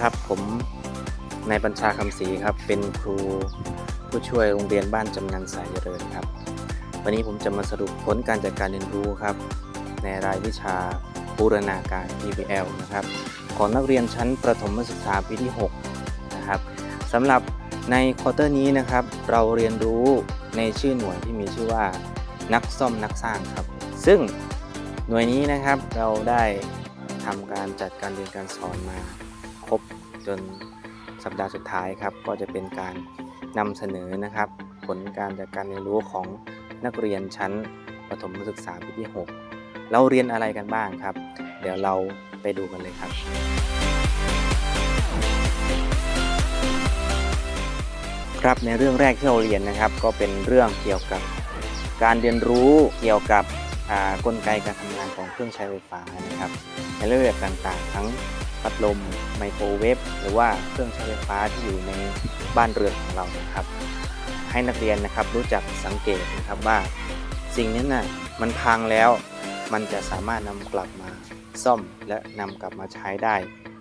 ครับ ผมนายบัญชาคำศรีครับ เป็นครูผู้ช่วยโรงเรียนบ้านจำนันสายเจริญครับ วันนี้ผมจะมาสรุปผลการจัดการเรียนรู้ครับ ในรายวิชาบูรณาการ PBL นะครับ ของนักเรียนชั้นประถมศึกษาปีที่ 6 นะครับสำหรับในควอเตอร์นี้นะครับ เราเรียนรู้ในชื่อหน่วยที่มีชื่อว่า นักซ่อมนักสร้างครับ ซึ่งหน่วยนี้นะครับเราได้ทำการจัดการเรียนการสอนมา จนสัปดาห์สุดท้ายครับ ก็จะเป็นการนำเสนอนะครับ ผลการจัดการเรียนรู้ของนักเรียนชั้นประถมศึกษาปีที่ 6 เราเรียนอะไรกันบ้างครับ เดี๋ยวเราไปดูกันเลยครับ ครับในเรื่องแรกที่เราเรียนนะครับ ก็เป็นเรื่องเกี่ยวกับการเรียนรู้เกี่ยวกับกลไกการทำงานของเครื่องใช้ไฟฟ้านะครับในรูปแบบต่างๆ ทั้ง พัดลมไมโครเวฟหรือว่าเครื่องใช้ไฟฟ้าที่อยู่ในบ้านเรือนของเรานะครับ ให้นักเรียนนะครับรู้จักสังเกตนะครับว่า สิ่งนี้น่ะมันพังแล้ว มันจะสามารถนำกลับมาซ่อมและนำกลับมาใช้ได้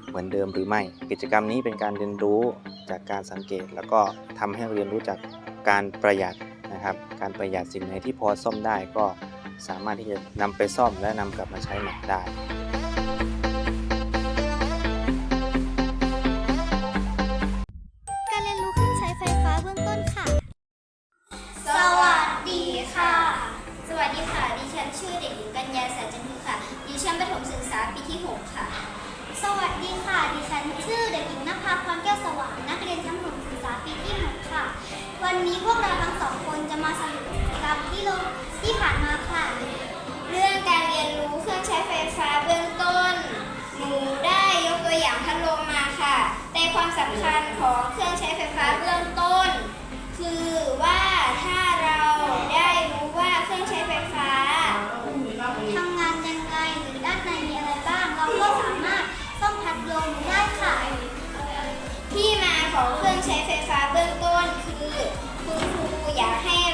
เหมือนเดิมหรือไม่ กิจกรรมนี้เป็นการเรียนรู้จากการสังเกต แล้วก็ทำให้เรียนรู้จากการประหยัดนะครับ การประหยัดสิ่งไหนที่พอซ่อมได้ก็สามารถที่จะนำไปซ่อมและนำกลับมาใช้ใหม่ได้ พวกเราทั้งสองคนจะมาสรุปกิจกรรมที่ลงที่ผ่านมาค่ะ เรื่องการเรียนรู้เครื่องใช้ไฟฟ้าเบื้องต้น หนูได้ยกตัวอย่างพัดลมมาค่ะ แต่ความสำคัญของเครื่องใช้ไฟฟ้าเบื้องต้น คือว่าถ้าเราได้รู้ว่าเครื่องใช้ไฟฟ้าทำงานยังไงหรือด้านในมีอะไรบ้าง เราก็สามารถซ่อมพัดลมได้ค่ะ ที่มาของเครื่องใช้ไฟฟ้า อยากให้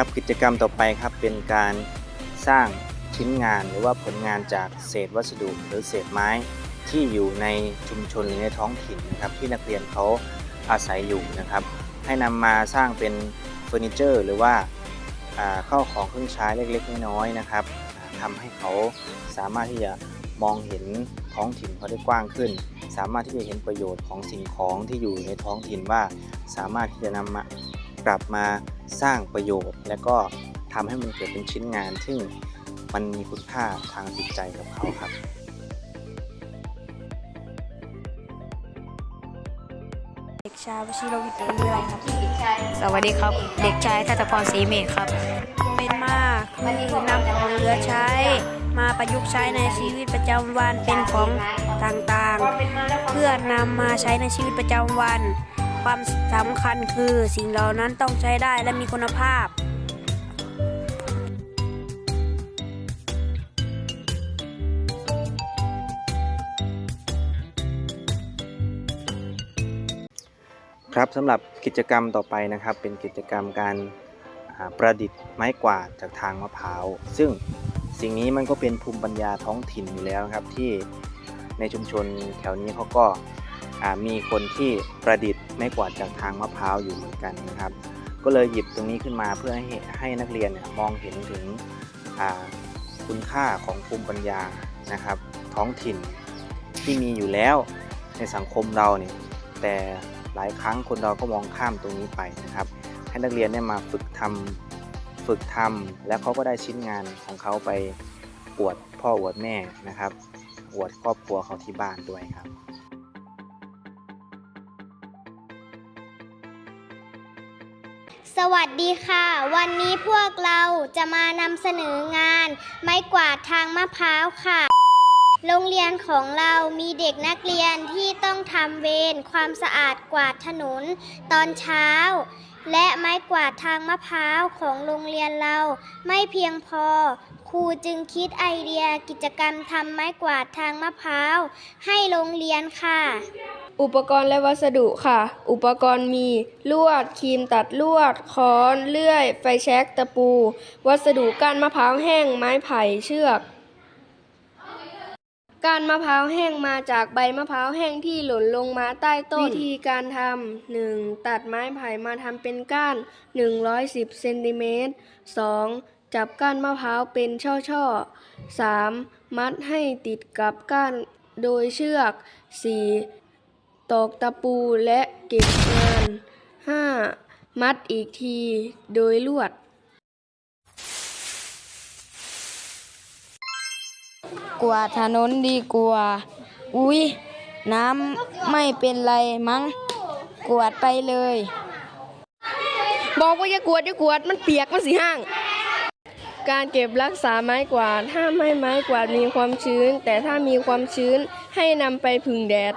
ครับกิจกรรมต่อไปครับเป็นการสร้างชิ้นงานหรือว่าผลงานจากเศษวัสดุหรือเศษไม้ที่อยู่ในชุมชนหรือในท้องถิ่นนะครับที่นักเรียนเขาอาศัยอยู่นะครับ ให้นำมาสร้างเป็นเฟอร์นิเจอร์หรือว่าเข้าของเครื่องใช้เล็กๆน้อยๆนะครับอ่าทำให้เขาสามารถที่จะมองเห็นท้องถิ่นเขาได้กว้างขึ้น สามารถที่จะเห็นประโยชน์ของสิ่งของที่อยู่ในท้องถิ่นว่า สามารถที่จะนำมา กลับมาสร้างประโยชน์ และก็ทำให้มันเกิดเป็นชิ้นงานซึ่งมันมีคุณค่าทางจิตใจกับเขาครับเด็กชายวชิรวิทย์อายุอะไรครับ สวัสดีครับ เด็กชายทัตพรศรีเมธครับ เป็นมากคือนำของเหลือใช้ มาประยุกต์ใช้ในชีวิตประจำวันเป็นของต่างๆ เพื่อนำมาใช้ในชีวิตประจำวัน ความสำคัญคือสิ่งเหล่านั้นต้องใช้ได้และมีคุณภาพครับสำหรับกิจกรรมต่อไปนะครับ เป็นกิจกรรมการประดิษฐ์ไม้กวาดจากทางมะพร้าว ซึ่งสิ่งนี้มันก็เป็นภูมิปัญญาท้องถิ่นอยู่แล้วครับที่ในชุมชนแถวนี้เขาก็ มีคนที่ประดิษฐ์ไม้กวาดจากทางมะพร้าวอยู่เหมือนกันนะครับ ก็เลยหยิบตรงนี้ขึ้นมาเพื่อให้ให้นักเรียนเนี่ยมองเห็นถึงคุณค่าของภูมิปัญญานะครับ ท้องถิ่นที่มีอยู่แล้วในสังคมเราเนี่ยแต่หลายครั้งคนเราก็มองข้ามตรงนี้ไปนะครับ ให้นักเรียนได้มาฝึกทำฝึกทำแล้วเขาก็ได้ชิ้นงานของเขาไปอวดพ่ออวดแม่นะครับอวดครอบครัวเขาที่บ้านด้วยครับ สวัสดีค่ะ วันนี้พวกเราจะมานำเสนองาน ไม้กวาดทางมะพร้าวค่ะ โรงเรียนของเรามีเด็กนักเรียนที่ต้องทำเวรความสะอาดกวาดถนนตอนเช้า และไม้กวาดทางมะพร้าวของโรงเรียนเราไม่เพียงพอ ครูจึงคิดไอเดียกิจกรรมทำไม้กวาดทางมะพร้าวให้โรงเรียนค่ะ อุปกรณ์และวัสดุค่ะ อุปกรณ์มี ลวดครีมตัดลวด ค้อน เลื่อย ไฟแช็กตะปู วัสดุก้านมะพร้าวแห้ง ไม้ไผ่เชือกก้านมะพร้าวแห้งมาจากใบมะพร้าวแห้งที่หล่นลงมาใต้ต้นวิธีการทำหนึ่งตัดไม้ไผ่มาทำเป็นก้าน 110เซนติเมตร 2. จับก้านมะพร้าวเป็นช่อๆ 3. มัดให้ติดกับก้านโดยเชือก 4. ตอกตะปูและเก็บงาน 5. มัดอีกทีโดยลวด กวาดถนนดีกว่า อุ๊ย น้ำไม่เป็นไรมั้ง กวาดไปเลย บอกว่าอย่ากวดอย่ากวดมันเปียกมันสีห้าง การเก็บรักษาไม้กวาด ถ้าไม่ไม้กวาดมีความชื้น แต่ถ้ามีความชื้นให้นำไปผึ่งแดด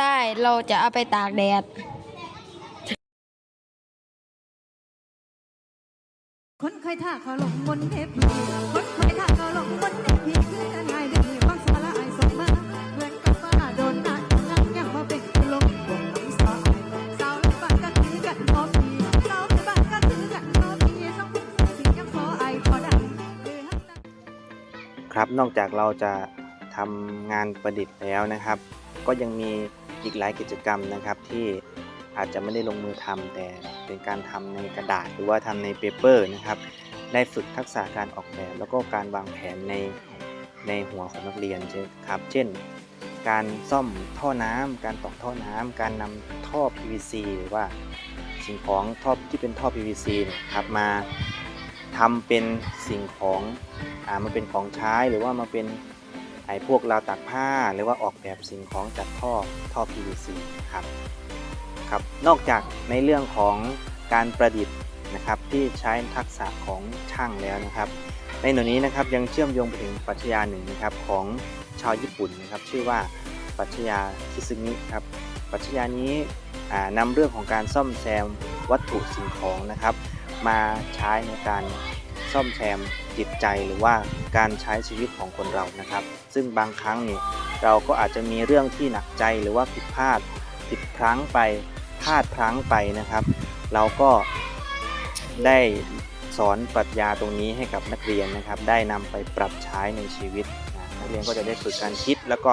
ได้เราจะเอาไปตากแดด คนเคยท่าเขาลงบนเทพีคนเคยท่าเขาลงบนเทพีคือกันง่ายเดี๋ยวนี้ฟังสาระไอส่งมาเหมือนกับฟ้าโดนน้ำยังยังมาเป็นลมบนน้ำสายสาวในบ้านก็ถือกันพอพีสาวในบ้านก็ถือกันพอพีต้องสิ่งยังพอไอพอได้หรือฮักดังครับนอกจากเราจะทำงานประดิษฐ์แล้วนะครับ ก็ยังมี อีกหลายกิจกรรมนะครับที่อาจจะไม่ได้ลงมือทำแต่เป็นการทำในกระดาษหรือว่าทำในเปเปอร์นะครับ ได้ฝึกทักษะการออกแบบ แล้วก็การวางแผนในในหัวของนักเรียนครับ เช่น การซ่อมท่อน้ำการตอกท่อน้ำการนำท่อ PVC หรือว่าสิ่งของท่อที่เป็นท่อ PVC นี่ยครับมาทำเป็นสิ่งของอ่ามาเป็นของใช้หรือว่ามาเป็น ไอ้พวกราวตากผ้าหรือว่าออกแบบสิ่งของจากท่อท่อ PVC ครับครับนอกจากในเรื่องของการประดิษฐ์นะครับที่ใช้ทักษะของช่างแล้วนะครับ ในหน่วยนี้นะครับยังเชื่อมโยงไปถึงปรัชญาหนึ่งนะครับของชาวญี่ปุ่นนะครับ ชื่อว่าปรัชญาคิซึงิครับปรัชญานี้อ่านำเรื่องของการซ่อมแซมวัตถุสิ่งของนะครับ มาใช้ในการ ซ่อมแซมจิตใจหรือว่าการใช้ชีวิตของคนเรานะครับ ซึ่งบางครั้งนี่เราก็อาจจะมีเรื่องที่หนักใจหรือว่าผิดพลาดผิดพลั้งไปพลาดพลั้งไปนะครับ เราก็ได้สอนปรัชญาตรงนี้ให้กับนักเรียนนะครับ ได้นำไปปรับใช้ในชีวิตนะนักเรียนก็จะได้ฝึกการคิดแล้วก็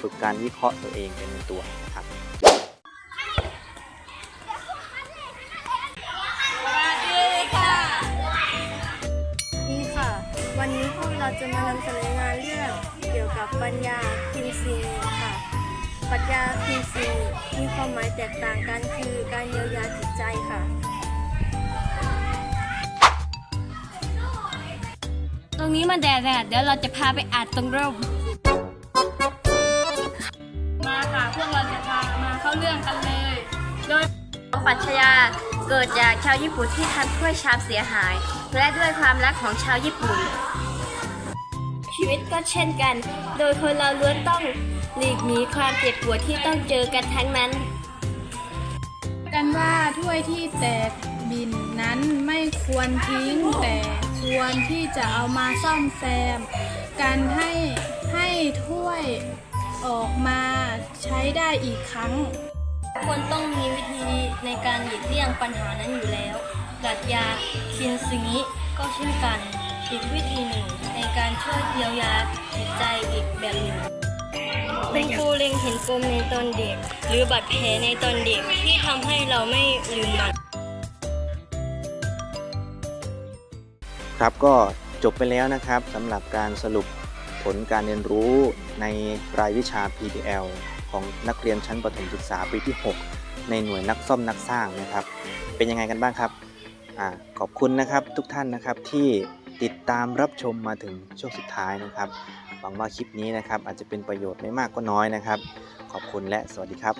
ฝึกการวิเคราะห์ตัวเองเป็นในตัวนะครับ เราจะมานำเสนองานเรื่องเกี่ยวกับปัญญาคินซีค่ะปรัชญาคินซีมีความหมายแตกต่างกันคือการเยียวยาจิตใจค่ะ ตรงนี้มันแดดแดดเดี๋ยวเราจะพาไปอัดตรงร่มมาค่ะพวกเราจะพามาเข้าเรื่องกันเลย โดยปรัชญาเกิดจากชาวญี่ปุ่นที่ทำถ้วยชามเสียหาย และด้วยความรักของชาวญี่ปุ่นชี วิตก็เช่นกัน โดยคนเราล้วนต้องหลีกหนีความเจ็บปวดที่ต้องเจอกันทั้งนั้น กันว่าถ้วยที่แตกบินนั้นไม่ควรทิ้งแต่ควรที่จะเอามาซ่อมแซม การให้ให้ถ้วยออกมาใช้ได้อีกครั้ง คนต้องมีวิธีในการหลีกเลี่ยงปัญหานั้นอยู่แล้วปรัชญาคินซึงิก็เช่นกัน อีกวิธีหนึ่งในการช่วยเยียวยาจิตใจอีกแบบหนึ่งคุณครูเล็งเห็นปมในตอนเด็ก หรือบาดแผลในตอนเด็กที่ทำให้เราไม่ลืมมันครับก็จบไปแล้วนะครับสำหรับการสรุปผลการเรียนรู้ในรายวิชา PDL ของนักเรียนชั้นประถมศึกษาปีที่ 6 ในหน่วยนักซ่อมนักสร้างนะครับ เป็นยังไงกันบ้างครับอขอบคุณนะครับทุกท่านนะครับที่ ติดตามรับชมมาถึงช่วงสุดท้ายนะครับ หวังว่าคลิปนี้นะครับอาจจะเป็นประโยชน์ไม่มากก็น้อยนะครับ ขอบคุณและสวัสดีครับ